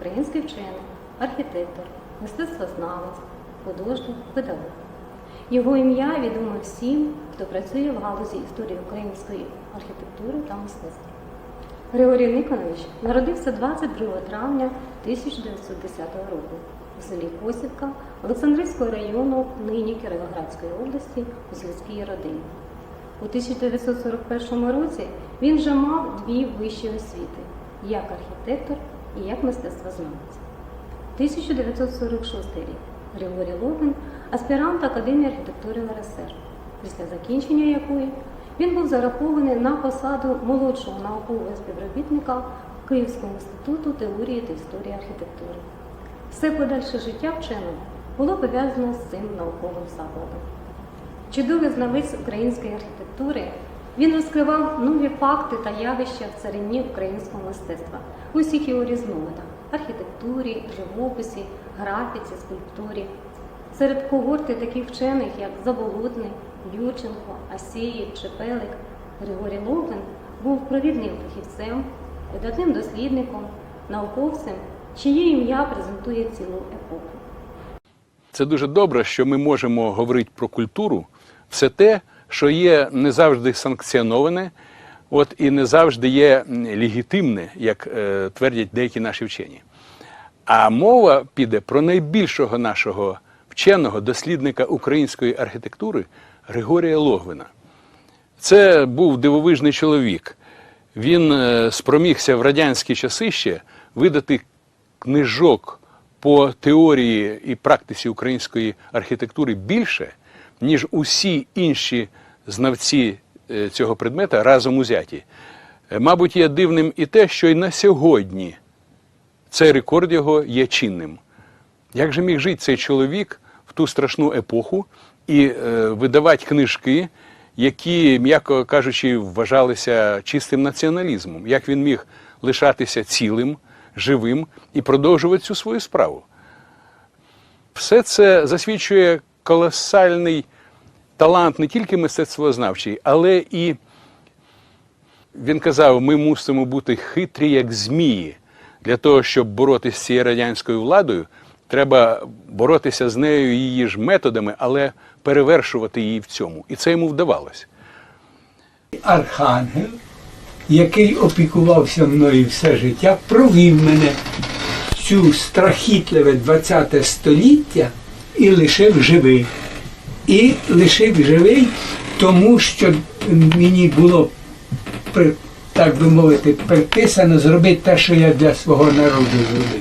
український вчений, архітектор, мистецтвознавець, художник, педагог. Його ім'я відомо всім, хто працює в галузі історії української архітектури та мистецтва. Григорій Никонович народився 22 травня 1910 року у селі Косівка Олександрійського району, нині Кіровоградської області у сільській родині. У 1941 році він вже мав дві вищі освіти як архітектор і як мистецтвознавець. 1946 рік Григорій Логин аспірант Академії архітектури РСР, після закінчення якої він був зарахований на посаду молодшого наукового співробітника Київського інституту теорії та історії архітектури. Все подальше життя вченого було пов'язано з цим науковим закладом. Чудовий знавець української архітектури, він розкривав нові факти та явища в царині українського мистецтва у всіх його різновидах архітектурі, живописі, графіці, скульптурі. Серед когорти таких вчених, як Заболотний, Юрченко, Асєєв, Чепелик, Григорій Логвин був провідним фахівцем, видатним дослідником, науковцем, чиє ім'я презентує цілу епоху. Це дуже добре, що ми можемо говорити про культуру, все те, що є не завжди санкціоноване, от і не завжди є легітимне, як е, твердять деякі наші вчені. А мова піде про найбільшого нашого вченого дослідника української архітектури Григорія Логвина. Це був дивовижний чоловік. Він е, спромігся в радянські часи ще видати книжок по теорії і практиці української архітектури більше, ніж усі інші знавці е, цього предмета разом узяті. Е, Мабуть, є дивним і те, що й на сьогодні цей рекорд його є чинним. Як же міг жити цей чоловік в ту страшну епоху і е, видавати книжки, які, м'яко кажучи, вважалися чистим націоналізмом? Як він міг лишатися цілим, живим і продовжувати цю свою справу? Все це засвідчує колосальний талант не тільки мистецтвознавчий, але і він казав: ми мусимо бути хитрі, як змії. Для того, щоб боротися з цією радянською владою, треба боротися з нею її ж методами, але перевершувати її в цьому. І це йому вдавалося. архангел, який опікувався мною все життя, провів мене в цю страхітливе ХХ століття і лишив живий. І лишив живий, тому що мені було так би мовити, приписано зробити те, що я для свого народу зробив.